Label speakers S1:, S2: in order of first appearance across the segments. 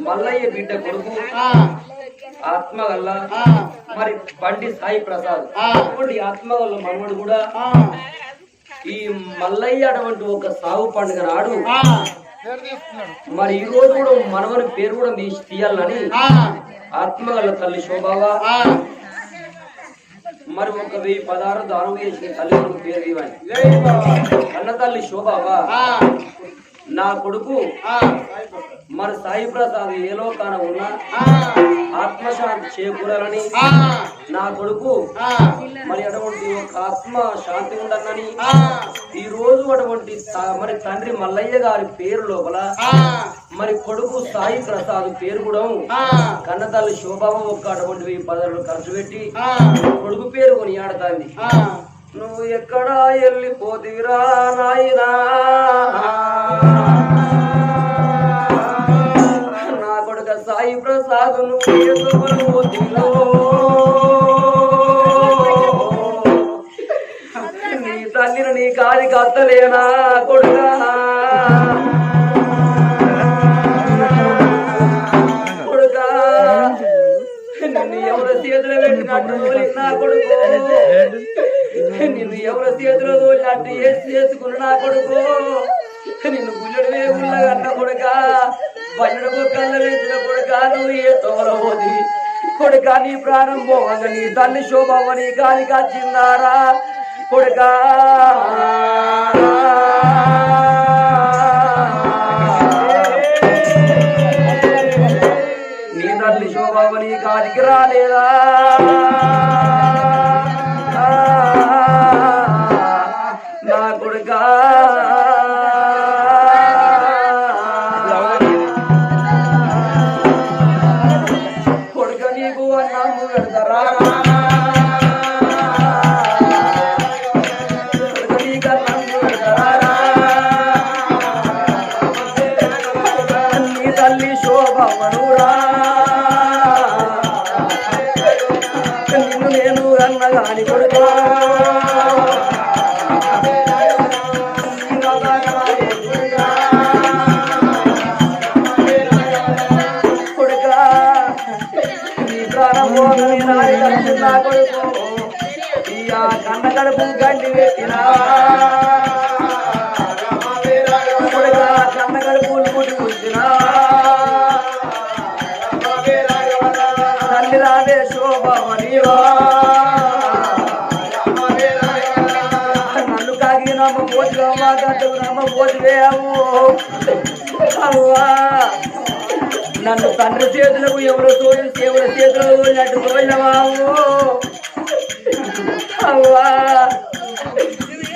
S1: మల్లయ్య బిడ్డ కొడుకు ఆత్మగల్ల మరి బండి సాయి ప్రసాద్. అటువంటి ఆత్మగల్ల మనవడు కూడా ఈ మల్లయ్య అటువంటి ఒక సాగు పండుగ నాడు మరి ఈ రోజు కూడా మనవని పేరు కూడా తీసి తీయాలని ఆత్మగల్ల తల్లి శోభావా? మరి ఒక వెయ్యి పదహారు దానం చేసిన తల్లి పేరు ఇవ్వండి. అన్న తల్లి శోభావా? నా కొడుకు మరి సాయి ప్రసాద్ ఏ లోకాన ఉన్నా ఆత్మశాంతి చేకూరాలని నా కొడుకు మరి అటువంటి ఒక ఆత్మ శాంతి ఉండనని ఈ రోజు అటువంటి మరి తండ్రి మల్లయ్య గారి పేరు లోపల మరి కొడుకు సాయి ప్రసాద్ పేరు కూడా కన్నతల్లి శోభావ ఒక్క అటువంటి వెయ్యి పదాలు ఖర్చు పెట్టి కొడుకు పేరు కొని ఆడతాంది నువ్వు ఎక్కడా వెళ్ళిపోతివిరా నాయనా? సాయి ప్రసాద్ నీ తల్లిని నీ కాది కత్తలేనా కొడుగా కొడుకా నిన్ను ఎవరి చేతిలో పెట్టినట్టు నా కొడుకు నిన్ను ఎవరి చేతిలో తోలినట్టు వేసి చేసుకున్న నా కొడుకు నిన్ను గుల్లడి వేగుళ్ళ కన్న కొడుక పన్నెడు కళ్ళ వేసిన కొడుకాను ఏ తోలబోది కొడుక నీ ప్రాణం పోవంగ నీ తల్లి శోభవ నీ గాలి కాచిందారా కొడుక. నీకు అన్నము పెడతారా కన్న గండి పెట్టినా కొడుకా కన్న పుట్టి పుట్టినా తల్లి రాదే శోభమనివా నన్ను నమ్మ పోతుగా మా నమ్మ పోతువేవు అవ్వా. నన్ను తండ్రి చేతులకు ఎవరు తోడు ఎవరి చేతులకు తోడినట్టు తోలినవావు అవ్వా.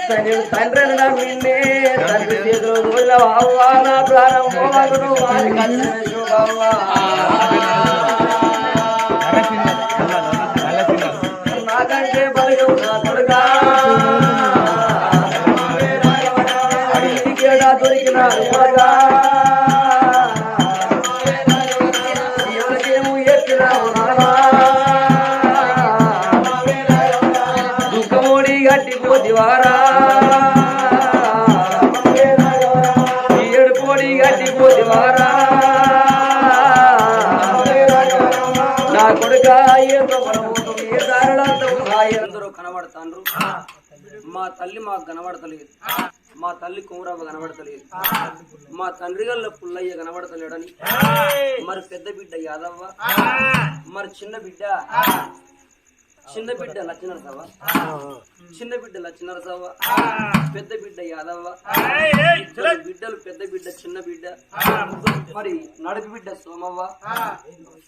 S1: తండ్రి తండ్రి నమ్మిన్నే తండ్రి చేతులు నా ప్రాణం వారి గట్టి ఏడు గట్టి పోతివారా నా కొడుక అందరూ కనబడతాండ్రు. మా తల్లి మాకు కనబడతలేదు. మా తల్లి కుమరవ్వ కనబడతలేదు. మా తండ్రి గల్ల పుల్లయ్య కనబడతలేడని. మరి పెద్ద బిడ్డ యాదవ్వ. మరి చిన్న బిడ్డ చిన్న బిడ్డ లచ్చినరసవ్వ చిన్న బిడ్డ లచ్చినరసవ్వ పెద్ద బిడ్డ యాదవ్వ బిడ్డలు పెద్ద బిడ్డ చిన్న బిడ్డ. మరి నడుపు బిడ్డ సోమవ్వ.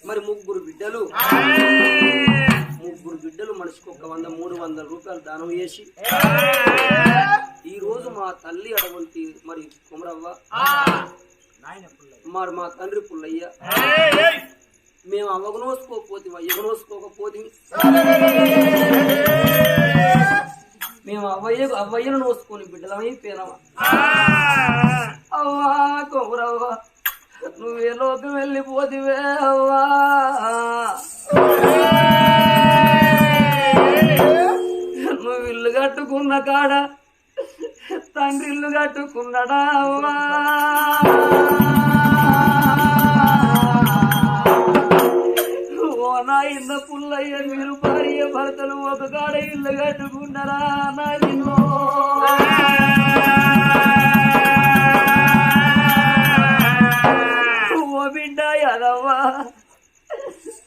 S1: మరి ముగ్గురు బిడ్డలు. ముగ్గురు బిడ్డలు మనిషికి ఒక వంద మూడు వందల రూపాయలు దానం చేసి ఈ రోజు మా తల్లి అటువంటి మరి కుమరవ్వ. మరి మా తండ్రి పుల్లయ్య. మేము అవ్వగనోసుకోకపోతే ఎగనోసుకోకపోతే మేము అవ్వయ్య అవ్వయ్యను నోసుకొని బిడ్డలమైపోయినావా అవ్వా కుమరవ్వ నువ్వే లోకం వెళ్ళిపోతివే అవ్వా. నువ్వు ఇల్లు కట్టుకున్న కాడ తండ్రి ఇల్లు కట్టుకున్నాడా అవ్వా. ఇంద పుల్లయ్య మీరు భార్య భర్తలు ఒక కాడ ఇల్లు కట్టుకున్నారా నాయనో ఓ బిడ్డ యాదవ్వా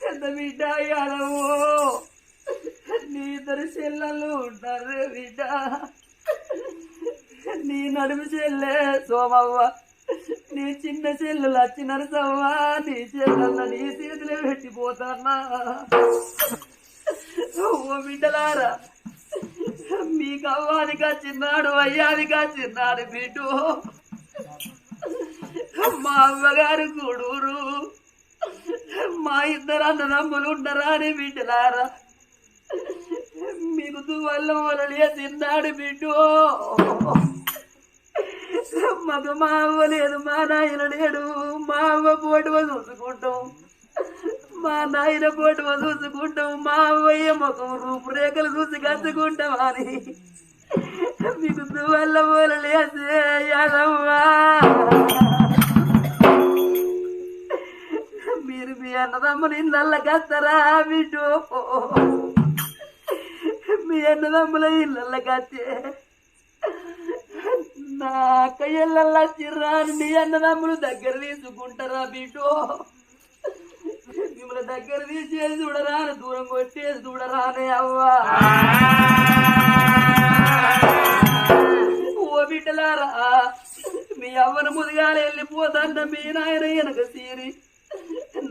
S1: పెద్ద బిడ్డ యాదవో నీ ఇద్దరు చెల్లెళ్ళు ఉంటారు బిడ్డ. నీ నడుము చెల్లె సోమవ్వ నీ చిన్న చెల్లెలు వచ్చి సవ్వా నీ చెల్లెళ్ళ నీ చేతిలో పెట్టిపోతానా? ఓ బిడ్డలారా మీకు అవ్వానికి వచ్చిన్నాడు అయ్యానికి వచ్చిన్నాడు బిడ్డు. మా అమ్మగారు గూడూరు. మా ఇద్దరు అన్నదమ్ములు ఉండరా అని బిడ్డలారా మీకు దువల్ల మొదలే తిన్నాడు బిడ్డు. మాకు మా అవ్వ లేదు మా నాయన లేడు. మా అవ్వ పోటువ చూసుకుంటాం. మా నాయన పోటువ చూసుకుంటాం. మా అవ్వయ్య ముఖం రూపురేఖలు చూసి కట్టుకుంటాం అని మీకు వల్ల మొదలేసే యాదవ్వా. మీరు మీ అన్నదమ్ముని ఇళ్ళ కత్తరా బిడ్డు. మీ అన్నదమ్ముల ఇళ్ళ కత్తే. నా అక్క ఇళ్ళ చిర్రాని మీ అన్నదమ్ములు దగ్గర తీసుకుంటారా బిడ్డు? మిమ్మల్ని దగ్గర తీసేది చూడరా దూరం కొట్టేది చూడరానే అవ్వా. ఓ బిడ్డలారా మీ అవ్వను ముదిగాల వెళ్ళిపోతాన్న మీ నాయన వెనక సీరి.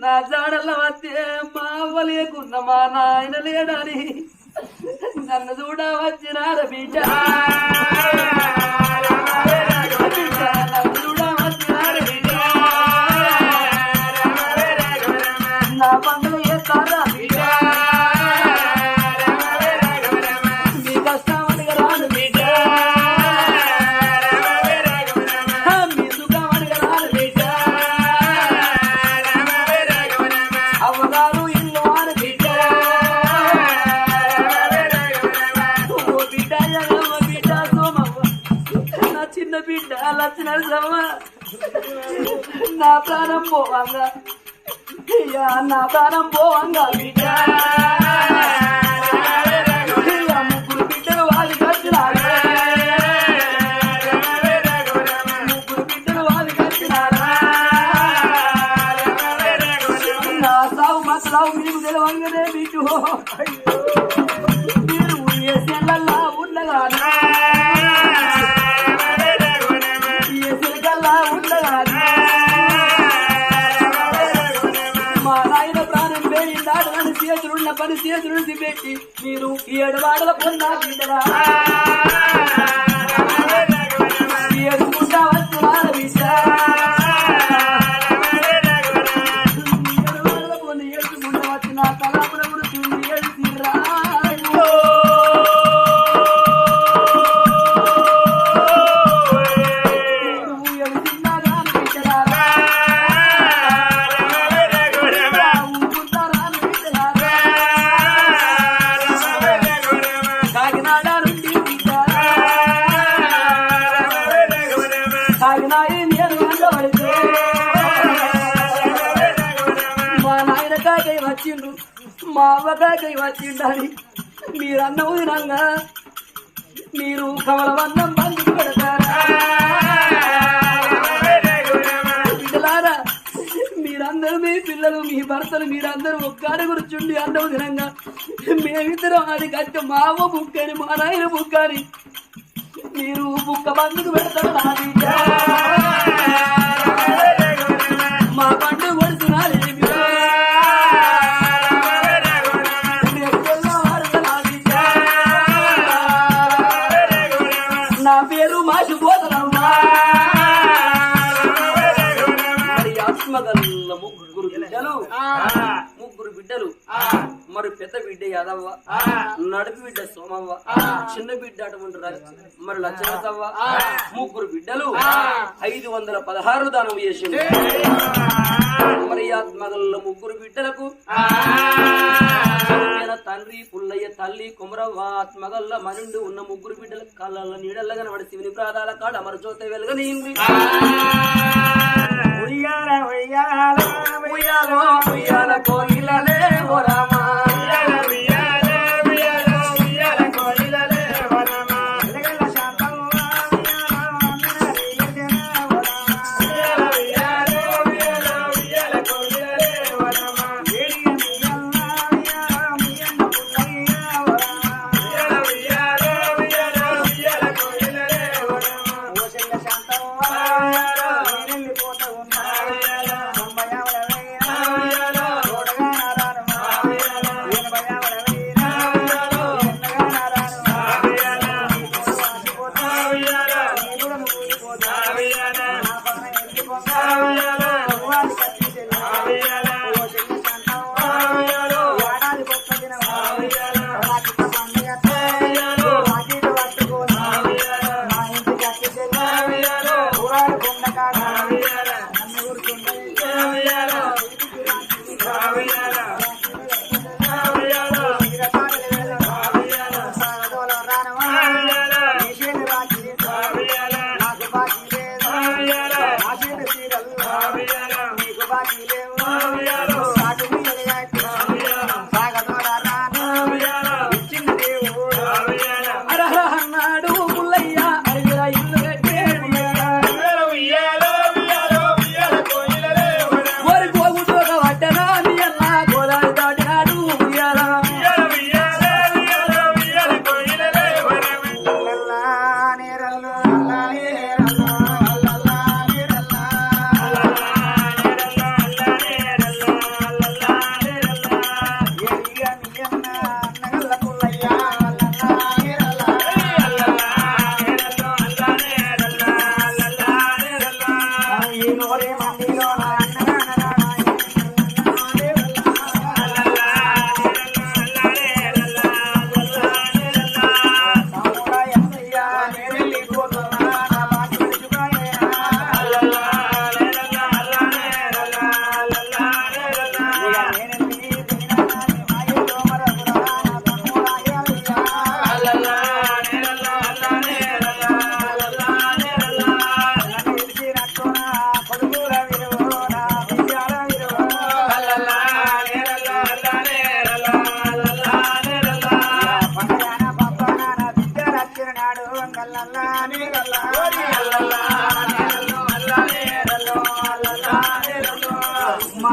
S1: నా జాడల్ల వస్తే మా అవ్వ లేకున్న మా నాయన లేడని. నన్ను చూడ వచ్చినార బిడ్డ, చిన్న బిడ్డ లచ్చిన నా ప్రాణం పోవంగా. నా ప్రాణం పోవంగా బిడ్డ. అయ్యా ముగ్గురు బిడ్డలు వాళ్ళు కట్టినారు ముగ్గురు బిడ్డలు వాళ్ళు కట్టినారా నా సావు మా సావు మీకు తెలవంగానే మీకు చేతులు పెట్టి మీరు ఏడు వాడల పొందా మా అవ్వ కాకై మీరు అన్నం తినంగా మీరు కమలవన్నం బంధు పెడతారా. బిడ్డలారా మీరందరూ మీ పిల్లలు మీ భర్తలు మీరందరూ ఒక్కడి కూర్చుండి అన్నం తినంగా మేమిద్దరం అది కట్టి మా అవ్వ బుక్కని మా నాయన బుక్కని మీరు బుక్క బంధుకు పెడతారు మరి పెద్ద బిడ్డ యాదవ్వ నడుపు బిడ్డ సోమవ్వ చిన్న బిడ్డ అటువంటి మరి లచ్చనసవ్వ ముగ్గురు బిడ్డలు ఐదు వందల పదహారు దానం చేసింది మరి ముగ్గురు బిడ్డలకు తండ్రి పుల్లయ్య తల్లి కుమరవ్వ ఆత్మగల్ల మనుండు ఉన్న ముగ్గురు బిడ్డల కళ్ళ నీడల్ల కనబడి శివుని ప్రాదాల కాడ మరచోత వెలుగనింది
S2: ఉయ్యాల ఉయ్యాలో
S1: ఉయ్యాల కోయిలలే ఓ రామా.